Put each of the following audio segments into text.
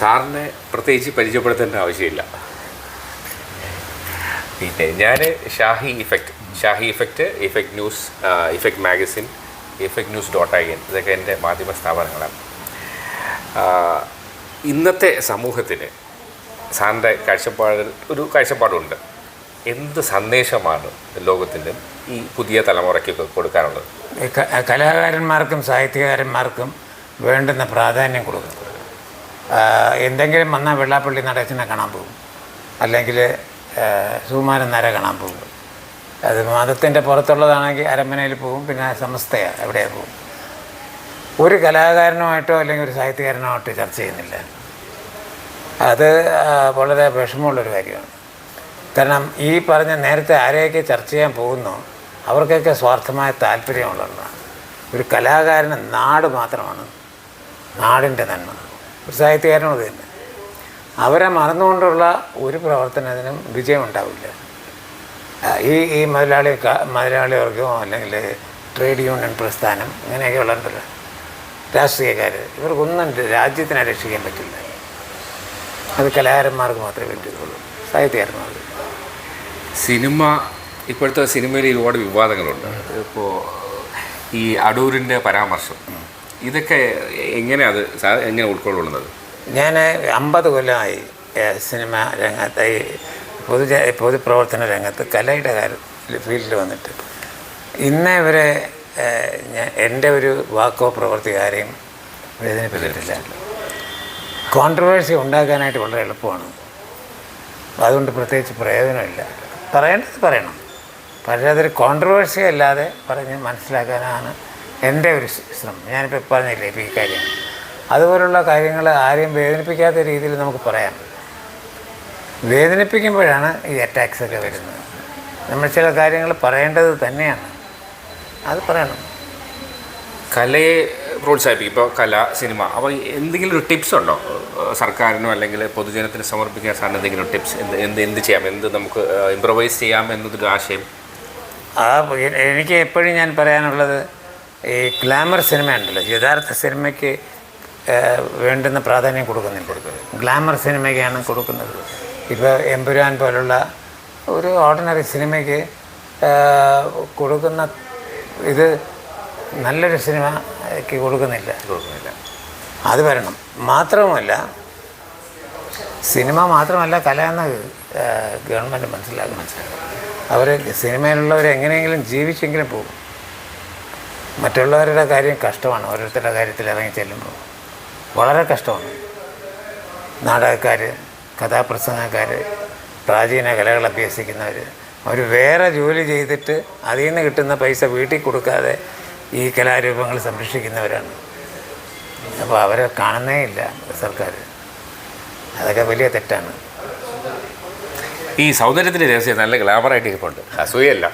സാറിനെ പ്രത്യേകിച്ച് പരിചയപ്പെടുത്തേണ്ട ആവശ്യമില്ല. പിന്നെ ഞാൻ Shahi effect Shahi effect effect news effect magazine effect news dot I N ഇതൊക്കെ എന്റെ മാധ്യമ സ്ഥാപനങ്ങളാണ്. ഇന്നത്തെ സമൂഹത്തിന് സാറിന്റെ കാഴ്ചപ്പാടിൽ ഒരു കാഴ്ചപ്പാടുണ്ട്. എന്ത് സന്ദേശമാണ് ലോകത്തിന്റെ ഈ പുതിയ തലമുറയ്ക്കൊക്കെ കൊടുക്കാനുള്ളത്? കലാകാരന്മാർക്കും സാഹിത്യകാരന്മാർക്കും വേണ്ടുന്ന പ്രാധാന്യം കൊടുക്കും ആ, എന്തെങ്കിലും വന്നാൽ വെള്ളാപ്പള്ളി നടേശനെ കാണാൻ പോകും. അല്ലെങ്കിൽ സുകുമാരൻ നേരെ കാണാൻ പോകും. അത് മതത്തിന്റെ പുറത്തുള്ളതാണെങ്കിൽ അരമനയിൽ പോകും പിന്നെ സമസ്തയാണ് എവിടെ പോകും. ഒരു കലാകാരനുമായിട്ടോ അല്ലെങ്കിൽ ഒരു സാഹിത്യകാരനുമായിട്ടോ ചർച്ച ചെയ്യുന്നില്ല. അത് വളരെ വിഷമമുള്ളൊരു കാര്യമാണ്. കാരണം ഈ പറഞ്ഞ നേരത്തെ ആരെയൊക്കെ ചർച്ച ചെയ്യാൻ പോകുന്നു അവർക്കൊക്കെ സ്വാർത്ഥമായ താല്പര്യമുള്ളതാണ് ഒരു കലാകാരന് നാട് മാത്രമാണ് നാടിന്റെ നന്മ. ഒരു സാഹിത്യകാരനും അത് തന്നെ. അവരെ മറന്നുകൊണ്ടുള്ള ഒരു പ്രവർത്തനത്തിനും വിജയമുണ്ടാവില്ല. ഈ ഈ മുതലാളി ക- മുതലാളി വർഗമോ അല്ലെങ്കിൽ ട്രേഡ് യൂണിയൻ പ്രസ്ഥാനം ഇങ്ങനെയൊക്കെ ഉള്ളതുണ്ടല്ലോ രാഷ്ട്രീയക്കാർ ഇവർക്കൊന്നും രാജ്യത്തിനെ രക്ഷിക്കാൻ പറ്റില്ല. അത് കലാകാരന്മാർക്ക് മാത്രമേ പറ്റുള്ളൂ സാഹിത്യകാരന്മാർക്ക്. സിനിമ ഇപ്പോഴത്തെ സിനിമയിൽ ഒരുപാട് വിവാദങ്ങളുണ്ട്. ഇപ്പോൾ ഈ അടൂരിന്റെ പരാമർശം. ഇതൊക്കെ എങ്ങനെയാണ് അത് എങ്ങനെ ഉൾക്കൊള്ളുന്നത്? ഞാൻ അമ്പത് കൊല്ലമായി സിനിമ രംഗത്ത് ഈ പൊതുജ പൊതുപ്രവർത്തന രംഗത്ത് കലയുടെ കാര്യത്തിൽ ഫീൽഡിൽ വന്നിട്ട്. ഇന്നേ വരെ എന്റെ ഒരു വാക്കോ പ്രവൃത്തി കാര്യം വേദനിപ്പിച്ചിട്ടില്ല. കോൺട്രവേഴ്സി ഉണ്ടാക്കാനായിട്ട് വളരെ എളുപ്പമാണ്. അതുകൊണ്ട് പ്രത്യേകിച്ച് പ്രയോജനമില്ല. പറയേണ്ടത് പറയണം. പക്ഷേ അതൊരു കോൺട്രവേഴ്സി അല്ലാതെ പറഞ്ഞ് മനസ്സിലാക്കാനാണ് എന്റെ ഒരു ശ്രമം. ഞാനിപ്പോൾ പറഞ്ഞില്ലേ ഇപ്പോൾ ഈ കാര്യം? അതുപോലുള്ള കാര്യങ്ങൾ ആരെയും വേദനിപ്പിക്കാത്ത രീതിയിൽ നമുക്ക് പറയാം. വേദനിപ്പിക്കുമ്പോഴാണ് ഈ അറ്റാക്സ് ഒക്കെ വരുന്നത്. നമ്മൾ ചില കാര്യങ്ങൾ പറയേണ്ടത് തന്നെയാണ്. അത് പറയണം. കലയെ പ്രോത്സാഹിപ്പിക്കും. ഇപ്പോൾ കല സിനിമ അപ്പോൾ എന്തെങ്കിലും ഒരു ടിപ്സ് ഉണ്ടോ? സർക്കാരിനോ അല്ലെങ്കിൽ പൊതുജനത്തിന് സമർപ്പിക്കാൻ സാറിന് എന്തെങ്കിലും ടിപ്സ്? എന്ത് എന്ത് എന്ത് ചെയ്യാം? എന്ത് നമുക്ക് ഇമ്പ്രവൈസ് ചെയ്യാം എന്നതൊരു ആശയം? ആ എനിക്ക് എപ്പോഴും ഞാൻ പറയാനുള്ളത് ഈ ഗ്ലാമർ സിനിമ ഉണ്ടല്ലോ യഥാർത്ഥ സിനിമയ്ക്ക് വേണ്ടുന്ന പ്രാധാന്യം കൊടുക്കുന്നില്ല. ഗ്ലാമർ സിനിമയ്ക്കാണ് കൊടുക്കുന്നത്. ഇപ്പോൾ എമ്പുരാൻ പോലുള്ള ഒരു ഓർഡിനറി സിനിമയ്ക്ക് കൊടുക്കുന്ന ഇത് നല്ലൊരു സിനിമയ്ക്ക് കൊടുക്കുന്നില്ല. കൊടുക്കുന്നില്ല. അത് വരണം. മാത്രവുമല്ല സിനിമ മാത്രമല്ല കല എന്ന് ഗവൺമെന്റ് മനസ്സിലാക്കി മനസ്സിലാക്കും അവർ സിനിമയിലുള്ളവർ എങ്ങനെയെങ്കിലും ജീവിച്ചെങ്കിലും പോകും. മറ്റുള്ളവരുടെ കാര്യം കഷ്ടമാണ് ഓരോരുത്തരുടെ കാര്യത്തിൽ ഇറങ്ങി ചെല്ലുമ്പോൾ. വളരെ കഷ്ടമാണ്. നാടകക്കാർ കഥാപ്രസംഗക്കാർ പ്രാചീന കലകൾ അഭ്യസിക്കുന്നവർ അവർ വേറെ ജോലി ചെയ്തിട്ട് അതിൽ നിന്ന് കിട്ടുന്ന പൈസ വീട്ടിൽ കൊടുക്കാതെ ഈ കലാരൂപങ്ങൾ സംരക്ഷിക്കുന്നവരാണ്. അപ്പോൾ അവരെ കാണുന്നേ ഇല്ല സർക്കാർ അതൊക്കെ വലിയ തെറ്റാണ്. ഈ സൗന്ദര്യത്തിന്റെ രഹസ്യം നല്ല ഗ്ലാമറായിട്ട് ഇരിപ്പുണ്ട്. അസൂയല്ല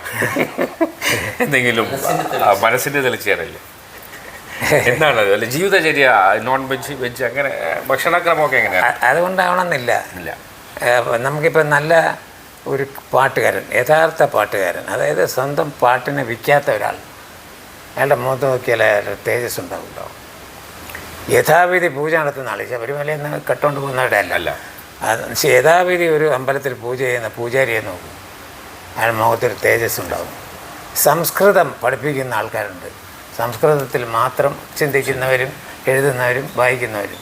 എന്തെങ്കിലും മനസ്സിന്റെ മനസ്സിന്റെ തെളിച്ചേറല്ലേ എന്താണ് അല്ല ജീവിതചര്യ നോൺ വെജ് വെജ് അങ്ങനെ ഭക്ഷണക്രമമൊക്കെ എങ്ങനെയാണ്? അതുകൊണ്ടാവണമെന്നില്ല. ഇല്ല. നമുക്കിപ്പോൾ നല്ല ഒരു പാട്ടുകാരൻ യഥാർത്ഥ പാട്ടുകാരൻ അതായത് സ്വന്തം പാട്ടിനെ വിൽക്കാത്ത ഒരാൾ. അയാളുടെ മുഖത്ത് നോക്കിയാൽ അയാളുടെ തേജസ് ഉണ്ടാവുമല്ലോ. യഥാവിധി പൂജ നടത്തുന്ന ആൾ ശബരിമലയിൽ നിന്ന് കെട്ടുകൊണ്ട് പോകുന്നവരുടെ അല്ല. അത് ഒരു അമ്പലത്തിൽ പൂജ ചെയ്യുന്ന പൂജാരിയെ നോക്കും. അയാൾ മുഖത്തൊരു തേജസ് ഉണ്ടാവും സംസ്കൃതം പഠിപ്പിക്കുന്ന ആൾക്കാരുണ്ട്. സംസ്കൃതത്തിൽ മാത്രം ചിന്തിക്കുന്നവരും എഴുതുന്നവരും വായിക്കുന്നവരും.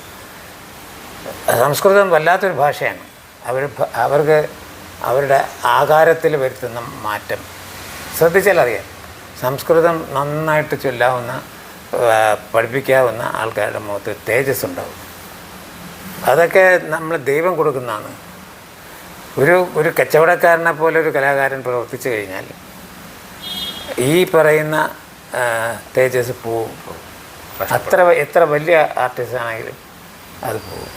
സംസ്കൃതം വല്ലാത്തൊരു ഭാഷയാണ്. അവർ അവർക്ക് അവരുടെ ആകാരത്തിൽ വരുത്തുന്ന മാറ്റം. ശ്രദ്ധിച്ചാൽ അറിയാം. സംസ്കൃതം നന്നായിട്ട് ചൊല്ലാവുന്ന പഠിപ്പിക്കാവുന്ന ആൾക്കാരുടെ മുഖത്ത് തേജസ് ഉണ്ടാവും അതൊക്കെ നമ്മൾ ദൈവം കൊടുക്കുന്നതാണ്. ഒരു ഒരു കച്ചവടക്കാരനെ പോലെ ഒരു കലാകാരൻ പ്രവർത്തിച്ചു കഴിഞ്ഞാൽ ഈ പറയുന്ന തേജസ് പോവും. അത്ര എത്ര വലിയ ആർട്ടിസ്റ്റ് ആണെങ്കിലും അത് പോവും.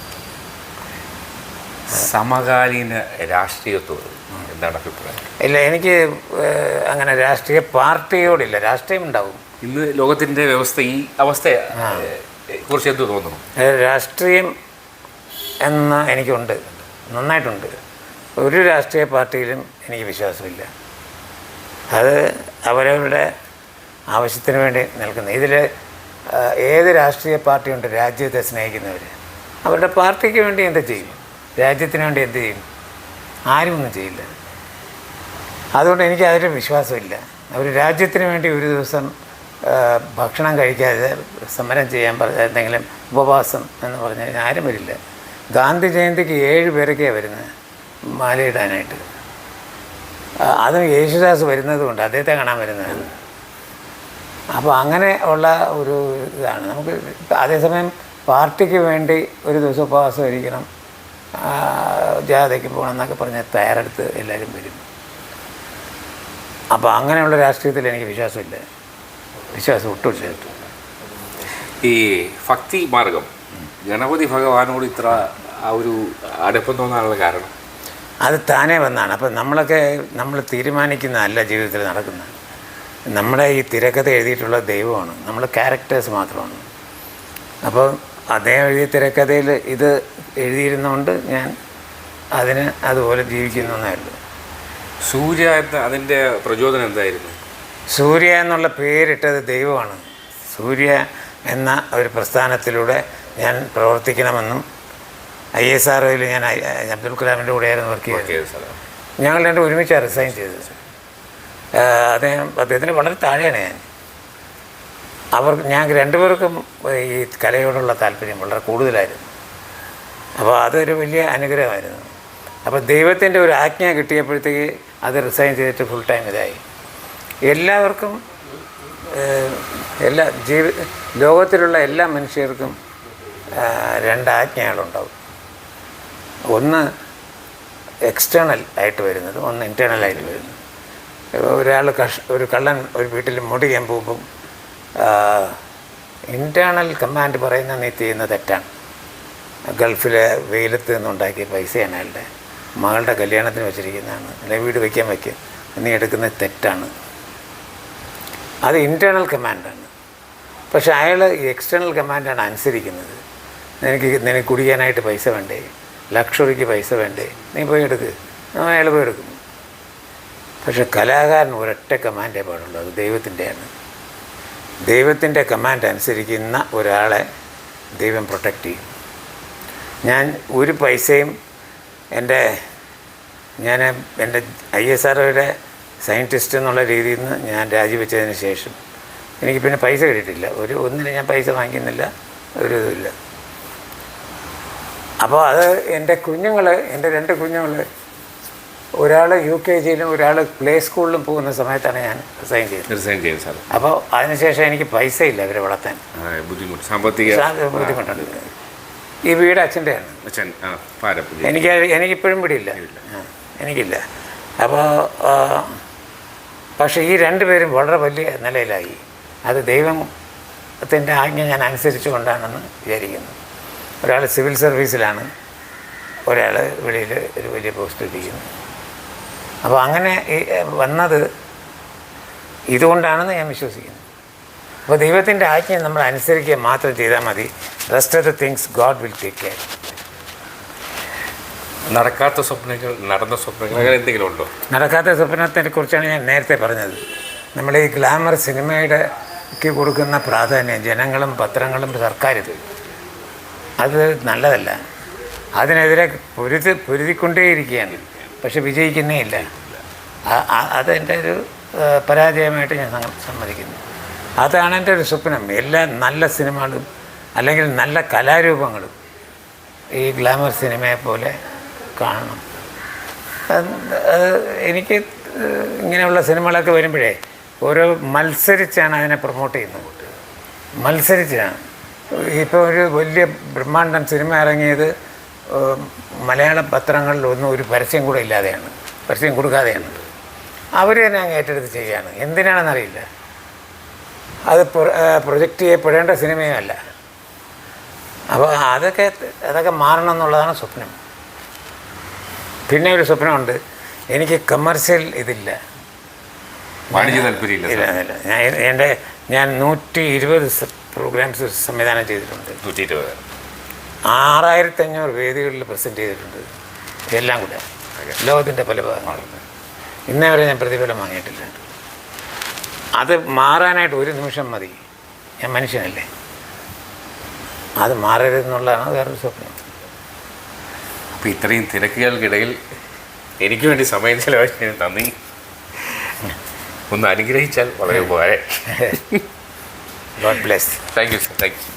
സമകാലീന രാഷ്ട്രീയത്തോട് എന്താണ് അഭിപ്രായം? ഇല്ല എനിക്ക് അങ്ങനെ രാഷ്ട്രീയ പാർട്ടിയോടില്ല. രാഷ്ട്രീയം ഉണ്ടാവും. ഇന്ന് ലോകത്തിന്റെ വ്യവസ്ഥ ഈ അവസ്ഥയെ. കുറിച്ച് എന്ത് തോന്നുന്നു? രാഷ്ട്രീയം എന്ന് എനിക്കുണ്ട്. നന്നായിട്ടുണ്ട്. ഒരു രാഷ്ട്രീയ പാർട്ടിയിലും എനിക്ക് വിശ്വാസമില്ല. അത് അവരവരുടെ ആവശ്യത്തിന് വേണ്ടി നിൽക്കുന്നത് ഇതിൽ ഏത് രാഷ്ട്രീയ പാർട്ടിയുണ്ട് രാജ്യത്തെ സ്നേഹിക്കുന്നവർ അവരുടെ പാർട്ടിക്ക് വേണ്ടി എന്ത് ചെയ്യും? രാജ്യത്തിന് വേണ്ടി എന്ത് ചെയ്യും? ആരുമൊന്നും ചെയ്യില്ല. അതുകൊണ്ട് എനിക്ക് അതിൽ വിശ്വാസമില്ല. അവർ രാജ്യത്തിന് വേണ്ടി ഒരു ദിവസം ഭക്ഷണം കഴിക്കാതെ സമരം ചെയ്യാൻ പറഞ്ഞ എന്തെങ്കിലും ഉപവാസം എന്ന് പറഞ്ഞാൽ ആരും വരില്ല. ഗാന്ധി ജയന്തിക്ക് ഏഴ് പേരൊക്കെയാണ് വരുന്നത് മാലയിടാനായിട്ട്. അതും യേശുദാസ് വരുന്നത് കൊണ്ട് അദ്ദേഹത്തെ കാണാൻ വരുന്നതാണ് അപ്പോൾ അങ്ങനെ ഉള്ള ഒരു ഇതാണ്. നമുക്ക് അതേസമയം പാർട്ടിക്ക് വേണ്ടി ഒരു ദിവസം ഉപവാസം ഇരിക്കണം ജാഥയ്ക്ക് പോകണം എന്നൊക്കെ പറഞ്ഞ് തയ്യാറെടുത്ത് എല്ലാവരും വരും. അപ്പോൾ അങ്ങനെയുള്ള രാഷ്ട്രീയത്തിൽ എനിക്ക് വിശ്വാസമില്ല. വിശ്വാസം ഒട്ടും ചേർത്തു ഈ ഭക്തി മാർഗം ഗണപതി ഭഗവാനോട് ഇത്ര ആ ഒരു അടുപ്പം തോന്നാനുള്ള കാരണം? അത് താനേ വന്നാണ്. അപ്പം നമ്മളൊക്കെ നമ്മൾ തീരുമാനിക്കുന്നതല്ല ജീവിതത്തിൽ നടക്കുന്നത് നമ്മുടെ ഈ തിരക്കഥ എഴുതിയിട്ടുള്ള ദൈവമാണ്. നമ്മൾ ക്യാരക്ടേഴ്സ് മാത്രമാണ്. അപ്പോൾ അദ്ദേഹം എഴുതിയ തിരക്കഥയിൽ ഇത് എഴുതിയിരുന്നുകൊണ്ട് ഞാൻ അതിന് അതുപോലെ ജീവിക്കുന്നു എന്നായിരുന്നു സൂര്യ എന്ന അതിന്റെ പ്രചോദനം എന്തായിരുന്നു? സൂര്യ എന്നുള്ള പേരിട്ടത് ദൈവമാണ്. സൂര്യ എന്ന ഒരു പ്രസ്ഥാനത്തിലൂടെ ഞാൻ പ്രവർത്തിക്കണമെന്നും ഐ എസ് ആർ ഒയിൽ ഞാൻ അബ്ദുൽ കലാമിന്റെ കൂടെയായിരുന്നു വർക്ക് ചെയ്തത്. ഞങ്ങൾ രണ്ട് ഒരുമിച്ചാണ് റിസൈൻ ചെയ്തത്. അദ്ദേഹം അദ്ദേഹത്തിന് വളരെ താഴെയാണ് ഞാൻ. അവർ ഞാൻ രണ്ടുപേർക്കും ഈ കലയോടുള്ള താല്പര്യം വളരെ കൂടുതലായിരുന്നു. അപ്പോൾ അതൊരു വലിയ അനുഗ്രഹമായിരുന്നു. അപ്പോൾ ദൈവത്തിന്റെ ഒരു ആജ്ഞ കിട്ടിയപ്പോഴത്തേക്ക് അത് റിസൈൻ ചെയ്തിട്ട് ഫുൾ ടൈം ഇതായി. എല്ലാവർക്കും എല്ലാ ജീവി ലോകത്തിലുള്ള എല്ലാ മനുഷ്യർക്കും രണ്ടാജ്ഞകളുണ്ടാവും ഒന്ന് എക്സ്റ്റേണൽ ആയിട്ട് വരുന്നത് ഒന്ന് ഇന്റേണൽ ആയിട്ട് വരുന്നത്. ഒരാൾ കഷ് ഒരു കള്ളൻ ഒരു വീട്ടിൽ മുടിയാൻ പോകുമ്പം ഇന്റേണൽ കമാൻഡ് പറയുന്ന നീ ചെയ്യുന്ന തെറ്റാണ്. ഗൾഫിലെ വെയിലത്ത് നിന്നുണ്ടാക്കിയ പൈസയാണ് അയാളുടെ. മകളുടെ കല്യാണത്തിന് വെച്ചിരിക്കുന്നതാണ്. അല്ലെങ്കിൽ വീട് വയ്ക്കാൻ വയ്ക്കുക. നീ എടുക്കുന്നത് തെറ്റാണ്. അത് ഇന്റേർണൽ കമാൻഡാണ് പക്ഷെ അയാൾ ഈ എക്സ്റ്റേണൽ കമാൻഡാണ് അനുസരിക്കുന്നത്. നിനക്ക് നിനക്ക് കുടിക്കാനായിട്ട് പൈസ വേണ്ടേ? ലക്ഷറിക്ക് പൈസ വേണ്ടേ? നീ പോയി എടുക്ക്. അയാൾ പോയി എടുക്കും. പക്ഷെ കലാകാരൻ ഒരൊറ്റ കമാൻഡേ പാടുള്ളൂ. അത് ദൈവത്തിന്റെയാണ്. ദൈവത്തിന്റെ കമാൻഡ് അനുസരിക്കുന്ന ഒരാളെ ദൈവം പ്രൊട്ടക്റ്റ് ചെയ്യും. ഞാൻ ഒരു പൈസയും എന്റെ ഞാൻ എന്റെ ഐ എസ് ആർഒയുടെ സയന്റിസ്റ്റ് എന്നുള്ള രീതിയിൽ നിന്ന് ഞാൻ രാജിവെച്ചതിന് ശേഷം എനിക്ക് പിന്നെ പൈസ കിട്ടിയിട്ടില്ല. ഒരു ഒന്നിനും ഞാൻ പൈസ വാങ്ങിക്കുന്നില്ല ഒരു ഇതുമില്ല അപ്പോൾ അത് എന്റെ കുഞ്ഞുങ്ങൾ എന്റെ രണ്ട് കുഞ്ഞുങ്ങൾ ഒരാൾ യു കെ ജിയിലും ഒരാൾ പ്ലേ സ്കൂളിലും പോകുന്ന സമയത്താണ് ഞാൻ റിസൈൻ ചെയ്തത്. റിസൈൻ ചെയ്തത് സാർ അപ്പോൾ അതിനുശേഷം എനിക്ക് പൈസ ഇല്ല അവരെ വളർത്താൻ. ബുദ്ധിമുട്ട് സാമ്പത്തിക ബുദ്ധിമുട്ടുണ്ട്. ഈ വീട് അച്ഛന്റെയാണ്. അച്ഛൻ എനിക്ക് എനിക്കിപ്പോഴും പിടിയില്ല എനിക്കില്ല. അപ്പോൾ പക്ഷേ ഈ രണ്ടുപേരും വളരെ വലിയ നിലയിലായി. അത് ദൈവത്തിന്റെ ആജ്ഞ ഞാൻ അനുസരിച്ചു കൊണ്ടാണെന്ന് വിചാരിക്കുന്നു. ഒരാൾ സിവിൽ സർവീസിലാണ് ഒരാൾ വെളിയിൽ ഒരു വലിയ പോസ്റ്റ് ഇരിക്കുന്നു അപ്പോൾ അങ്ങനെ വന്നത് ഇതുകൊണ്ടാണെന്ന് ഞാൻ വിശ്വസിക്കുന്നു. അപ്പോൾ ദൈവത്തിന്റെ ആജ്ഞ നമ്മൾ അനുസരിക്കുക മാത്രം ചെയ്താൽ മതി. Rest of the things God will take care നടക്കാത്ത സ്വപ്നങ്ങൾ നടന്ന സ്വപ്നങ്ങൾ അങ്ങനെ എന്തെങ്കിലും ഉണ്ടോ? നടക്കാത്ത സ്വപ്നത്തിനെ കുറിച്ചാണ് ഞാൻ നേരത്തെ പറഞ്ഞത്. നമ്മൾ ഈ ഗ്ലാമർ സിനിമയുടെ ക്ക് കൊടുക്കുന്ന പ്രാധാന്യം ജനങ്ങളും പത്രങ്ങളും സർക്കാരിത്. അത് നല്ലതല്ല. അതിനെതിരെ പൊരുതി പൊരുതിക്കൊണ്ടേയിരിക്കുകയാണ്. പക്ഷെ വിജയിക്കുന്നേ ഇല്ല. അതെന്റെ ഒരു പരാജയമായിട്ട് ഞാൻ സമ്മ- സമ്മതിക്കുന്നു. അതാണ് എന്റെ ഒരു സ്വപ്നം. എല്ലാ നല്ല സിനിമകളും അല്ലെങ്കിൽ നല്ല കലാരൂപങ്ങളും ഈ ഗ്ലാമർ സിനിമയെ പോലെ കാണണം അത് എനിക്ക് ഇങ്ങനെയുള്ള സിനിമകളൊക്കെ വരുമ്പോഴേ ഓരോ മത്സരിച്ചാണ് അതിനെ പ്രൊമോട്ട് ചെയ്യുന്നത്. മത്സരിച്ചാണ്. ഇപ്പോൾ ഒരു വലിയ ബ്രഹ്മാണ്ഡം സിനിമ ഇറങ്ങിയത് മലയാള പത്രങ്ങളിലൊന്നും ഒരു പരസ്യം കൂടെ ഇല്ലാതെയാണ്. പരസ്യം കൊടുക്കാതെയാണ്. അവർ തന്നെ അങ്ങ് ഏറ്റെടുത്ത് ചെയ്യുകയാണ്. എന്തിനാണെന്നറിയില്ല അത് പ്രൊജക്റ്റ് ചെയ്യപ്പെടേണ്ട സിനിമയല്ല അപ്പോൾ അതൊക്കെ അതൊക്കെ മാറണം എന്നുള്ളതാണ് സ്വപ്നം. പിന്നെ ഒരു സ്വപ്നമുണ്ട്. എനിക്ക് കമേഴ്സ്യൽ ഇതില്ല. വാണിജ്യ താല്പര്യമില്ല ഞാൻ എന്റെ ഞാൻ നൂറ്റി ഇരുപത് പ്രോഗ്രാംസ് സംവിധാനം ചെയ്തിട്ടുണ്ട്. നൂറ്റി ഇരുപത് ആറായിരത്തി അഞ്ഞൂറ് വേദികളിൽ പ്രസന്റ് ചെയ്തിട്ടുണ്ട്. എല്ലാം കൂടെ. ലോകത്തിന്റെ പല ഭാഗങ്ങളും ഇന്നേ വരെ ഞാൻ പ്രതിഫലം വാങ്ങിയിട്ടില്ല. അത് മാറാനായിട്ട് ഒരു നിമിഷം മതി. ഞാൻ മനുഷ്യനല്ലേ. അത് മാറരുതെന്നുള്ളതാണ് വേറൊരു സ്വപ്നം. അപ്പോൾ ഇത്രയും തിരക്കുകൾക്കിടയിൽ എനിക്ക് വേണ്ടി സമയം ചെലവഴിച്ചതിന് നന്ദി. ഒന്ന് അനുഗ്രഹിച്ചാൽ വളരെ ഉപകാരം. God bless thank you sir thank you